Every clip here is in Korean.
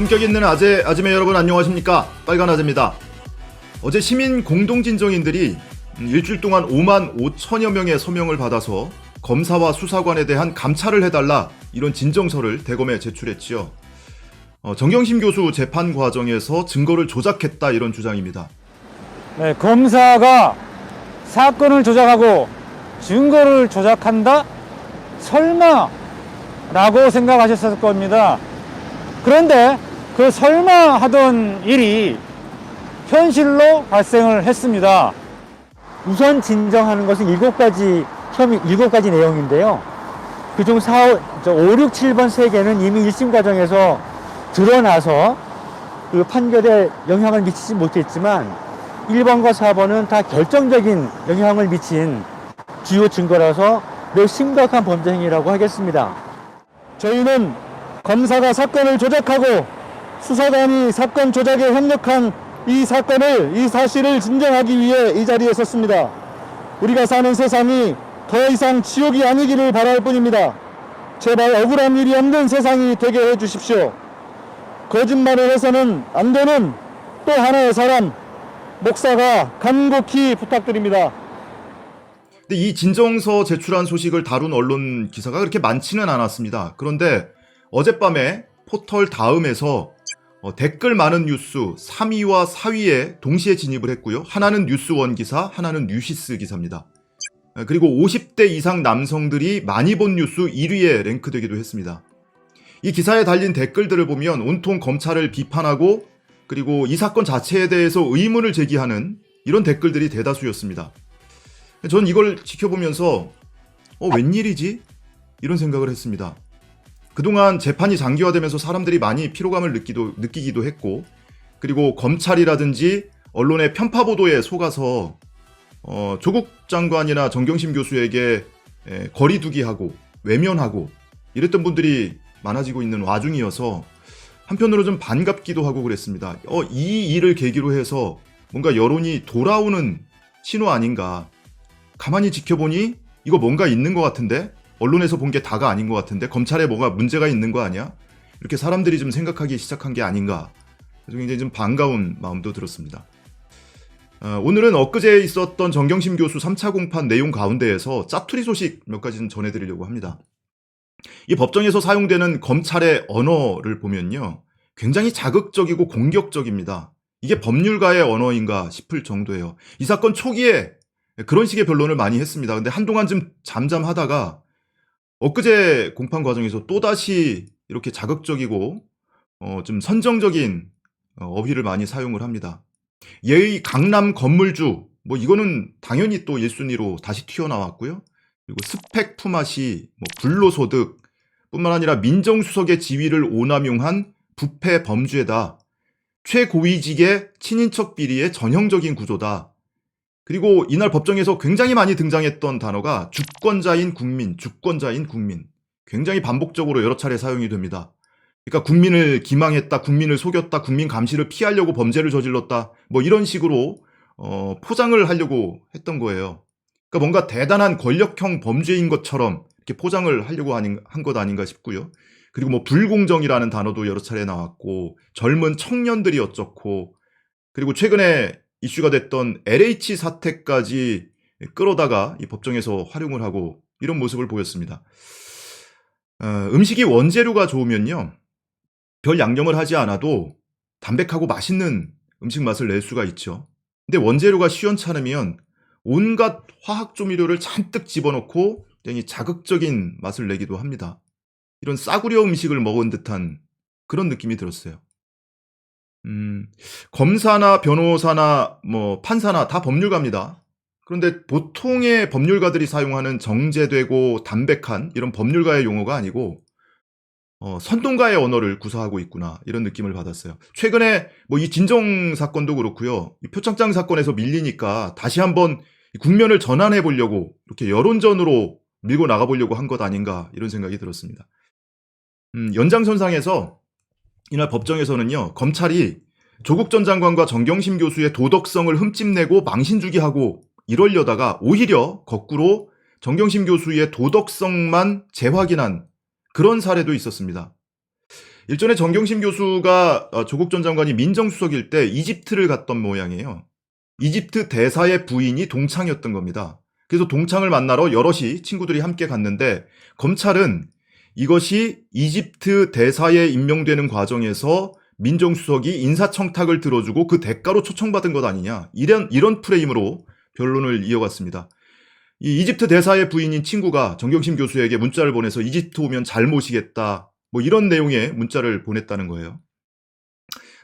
품격 있는 아재, 아지매 여러분 안녕하십니까? 빨간 아재입니다. 어제 시민 공동진정인들이 일주일 동안 5만 5천여 명의 서명을 받아서 검사와 수사관에 대한 감찰을 해달라 이런 진정서를 대검에 제출했지요. 어, 정경심 교수 재판 과정에서 증거를 조작했다 이런 주장입니다. 네, 검사가 사건을 조작하고 증거를 조작한다? 설마? 라고 생각하셨을 겁니다. 그런데 그 설마 하던 일이 현실로 발생을 했습니다. 우선 진정하는 것은 일곱 가지 혐의 일곱 가지 내용인데요. 그중 4, 5, 6, 7번 세 개는 이미 1심 과정에서 드러나서 그 판결에 영향을 미치지 못했지만 1번과 4번은 다 결정적인 영향을 미친 주요 증거라서 매우 심각한 범죄 행위라고 하겠습니다. 저희는 검사가 사건을 조작하고 수사관이 사건 조작에 협력한 이 사건을, 이 사실을 진정하기 위해 이 자리에 섰습니다. 우리가 사는 세상이 더 이상 지옥이 아니기를 바랄 뿐입니다. 제발 억울한 일이 없는 세상이 되게 해 주십시오. 거짓말을 해서는 안 되는 또 하나의 사람, 목사가 간곡히 부탁드립니다. 근데 이 진정서 제출한 소식을 다룬 언론 기사가 그렇게 많지는 않았습니다. 그런데 어젯밤에 포털 다음에서 어, 댓글 많은 뉴스 3위와 4위에 동시에 진입을 했고요. 하나는 뉴스원 기사, 하나는 뉴시스 기사입니다. 에, 그리고 50대 이상 남성들이 많이 본 뉴스 1위에 랭크되기도 했습니다. 이 기사에 달린 댓글들을 보면 온통 검찰을 비판하고 그리고 이 사건 자체에 대해서 의문을 제기하는 이런 댓글들이 대다수였습니다. 전 이걸 지켜보면서 어 웬일이지? 이런 생각을 했습니다. 그동안 재판이 장기화되면서 사람들이 많이 피로감을 느끼도, 느끼기도 했고 그리고 검찰이라든지 언론의 편파 보도에 속아서 어, 조국 장관이나 정경심 교수에게 에, 거리두기하고 외면하고 이랬던 분들이 많아지고 있는 와중이어서 한편으로 좀 반갑기도 하고 그랬습니다. 어, 이 일을 계기로 해서 뭔가 여론이 돌아오는 신호 아닌가. 가만히 지켜보니 이거 뭔가 있는 것 같은데 언론에서 본 게 다가 아닌 것 같은데 검찰에 뭐가 문제가 있는 거 아니야? 이렇게 사람들이 좀 생각하기 시작한 게 아닌가. 그래서 굉장히 좀 반가운 마음도 들었습니다. 어, 오늘은 엊그제 있었던 정경심 교수 3차 공판 내용 가운데에서 짜투리 소식 몇 가지 좀 전해드리려고 합니다. 이 법정에서 사용되는 검찰의 언어를 보면요. 굉장히 자극적이고 공격적입니다. 이게 법률가의 언어인가 싶을 정도예요. 이 사건 초기에 그런 식의 변론을 많이 했습니다. 근데 한동안 좀 잠잠하다가 엊그제 공판 과정에서 또다시 이렇게 자극적이고 어, 좀 선정적인 어, 어휘를 많이 사용을 합니다. 예의 강남 건물주 뭐 이거는 당연히 또 1순위로 다시 튀어나왔고요. 그리고 스펙 품앗이 뭐 불로소득 뿐만 아니라 민정수석의 지위를 오남용한 부패 범죄다. 최고위직의 친인척 비리의 전형적인 구조다. 그리고 이날 법정에서 굉장히 많이 등장했던 단어가 주권자인 국민, 주권자인 국민. 굉장히 반복적으로 여러 차례 사용이 됩니다. 그러니까 국민을 기망했다, 국민을 속였다, 국민 감시를 피하려고 범죄를 저질렀다, 뭐 이런 식으로 어, 포장을 하려고 했던 거예요. 그러니까 뭔가 대단한 권력형 범죄인 것처럼 이렇게 포장을 하려고 한 것 아닌가 싶고요. 그리고 뭐 불공정이라는 단어도 여러 차례 나왔고 젊은 청년들이 어쩌고 그리고 최근에 이슈가 됐던 LH 사태까지 끌어다가 이 법정에서 활용을 하고 이런 모습을 보였습니다. 어, 음식이 원재료가 좋으면요. 별 양념을 하지 않아도 담백하고 맛있는 음식 맛을 낼 수가 있죠. 근데 원재료가 시원찮으면 온갖 화학 조미료를 잔뜩 집어넣고 굉장히 자극적인 맛을 내기도 합니다. 이런 싸구려 음식을 먹은 듯한 그런 느낌이 들었어요. 음, 검사나 변호사나 뭐 판사나 다 법률가입니다. 그런데 보통의 법률가들이 사용하는 정제되고 담백한 이런 법률가의 용어가 아니고 어, 선동가의 언어를 구사하고 있구나 이런 느낌을 받았어요. 최근에 뭐 이 진정 사건도 그렇고요. 이 표창장 사건에서 밀리니까 다시 한번 국면을 전환해 보려고 이렇게 여론전으로 밀고 나가 보려고 한 것 아닌가 이런 생각이 들었습니다. 음, 연장선상에서 이날 법정에서는요 검찰이 조국 전 장관과 정경심 교수의 도덕성을 흠집내고 망신주기하고 이러려다가 오히려 거꾸로 정경심 교수의 도덕성만 재확인한 그런 사례도 있었습니다. 일전에 정경심 교수가 어, 조국 전 장관이 민정수석일 때 이집트를 갔던 모양이에요. 이집트 대사의 부인이 동창이었던 겁니다. 그래서 동창을 만나러 여럿이 친구들이 함께 갔는데 검찰은 이것이 이집트 대사에 임명되는 과정에서 민정수석이 인사청탁을 들어주고 그 대가로 초청받은 것 아니냐 이런 이런 프레임으로 변론을 이어갔습니다. 이 이집트 대사의 부인인 친구가 정경심 교수에게 문자를 보내서 이집트 오면 잘 모시겠다 뭐 이런 내용의 문자를 보냈다는 거예요.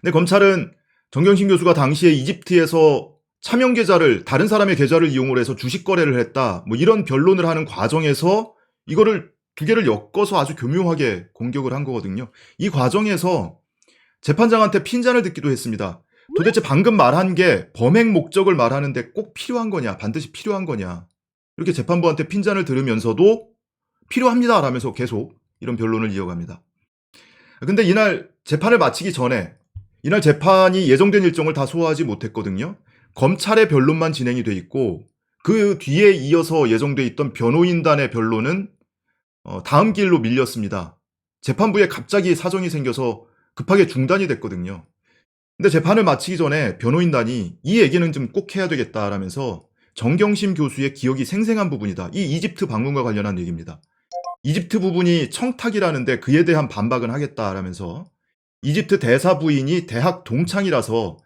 근데 검찰은 정경심 교수가 당시에 이집트에서 차명 계좌를 다른 사람의 계좌를 이용을 해서 주식 거래를 했다 뭐 이런 변론을 하는 과정에서 이거를 두 개를 엮어서 아주 교묘하게 공격을 한 거거든요. 이 과정에서 재판장한테 핀잔을 듣기도 했습니다. 도대체 방금 말한 게 범행 목적을 말하는데 꼭 필요한 거냐, 반드시 필요한 거냐. 이렇게 재판부한테 핀잔을 들으면서도 필요합니다. 라면서 계속 이런 변론을 이어갑니다. 근데 이날 재판을 마치기 전에 이날 재판이 예정된 일정을 다 소화하지 못했거든요. 검찰의 변론만 진행이 돼 있고 그 뒤에 이어서 예정돼 있던 변호인단의 변론은 어, 다음 길로 밀렸습니다. 재판부에 갑자기 사정이 생겨서 급하게 중단이 됐거든요. 근데 재판을 마치기 전에 변호인단이 이 얘기는 좀 꼭 해야 되겠다라면서 정경심 교수의 기억이 생생한 부분이다. 이 이집트 방문과 관련한 얘기입니다. 이집트 부분이 청탁이라는데 그에 대한 반박은 하겠다라면서 이집트 대사 부인이 대학 동창이라서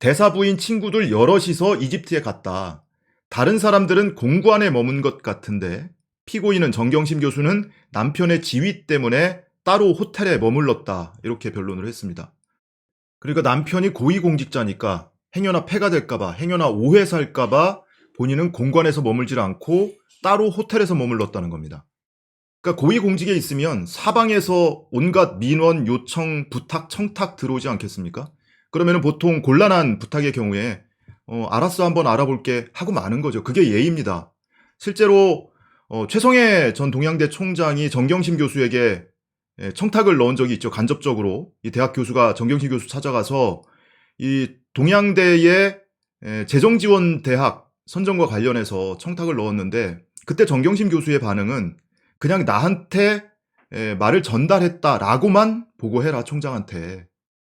대사 부인 친구들 여럿이서 이집트에 갔다. 다른 사람들은 공관에 머문 것 같은데 피고인은 정경심 교수는 남편의 지위 때문에 따로 호텔에 머물렀다. 이렇게 변론을 했습니다. 그러니까 남편이 고위공직자니까 행여나 폐가 될까봐, 행여나 오해 살까봐 본인은 공관에서 머물질 않고 따로 호텔에서 머물렀다는 겁니다. 그러니까 고위공직에 있으면 사방에서 온갖 민원, 요청, 부탁, 청탁 들어오지 않겠습니까? 그러면 보통 곤란한 부탁의 경우에 어, 알았어 한번 알아볼게 하고 마는 거죠. 그게 예의입니다. 실제로 어, 최성해 전 동양대 총장이 정경심 교수에게 예, 청탁을 넣은 적이 있죠. 간접적으로 이 대학 교수가 정경심 교수 찾아가서 이 동양대의 예, 재정 지원 대학 선정과 관련해서 청탁을 넣었는데 그때 정경심 교수의 반응은 그냥 나한테 예, 말을 전달했다라고만 보고해라 총장한테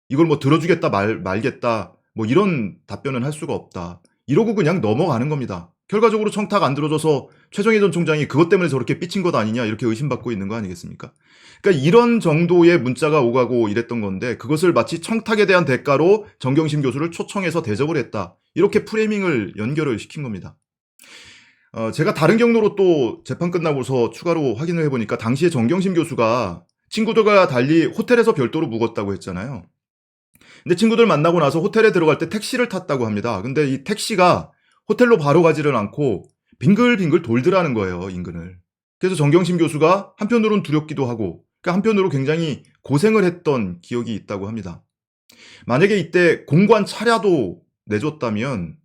이걸 뭐 들어주겠다 말 말겠다 뭐 이런 답변은 할 수가 없다 이러고 그냥 넘어가는 겁니다. 결과적으로 청탁 안 들어줘서 최정희 전 총장이 그것 때문에 저렇게 삐친 것 아니냐 이렇게 의심받고 있는 거 아니겠습니까? 그러니까 이런 정도의 문자가 오가고 이랬던 건데 그것을 마치 청탁에 대한 대가로 정경심 교수를 초청해서 대접을 했다 이렇게 프레이밍을 연결을 시킨 겁니다. 어, 제가 다른 경로로 또 재판 끝나고서 추가로 확인을 해보니까 당시에 정경심 교수가 친구들과 달리 호텔에서 별도로 묵었다고 했잖아요. 근데 친구들 만나고 나서 호텔에 들어갈 때 택시를 탔다고 합니다. 근데 이 택시가 호텔로 바로 가지를 않고 빙글빙글 돌더라는 거예요, 인근을. 그래서 정경심 교수가 한편으로는 두렵기도 하고, 그러니까 한편으로 굉장히 고생을 했던 기억이 있다고 합니다. 만약에 이때 공관 차량도 내줬다면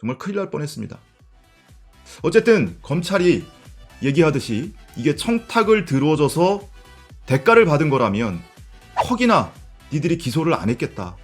정말 큰일 날 뻔했습니다. 어쨌든 검찰이 얘기하듯이 이게 청탁을 들어줘서 대가를 받은 거라면 퍽이나 니들이 기소를 안 했겠다.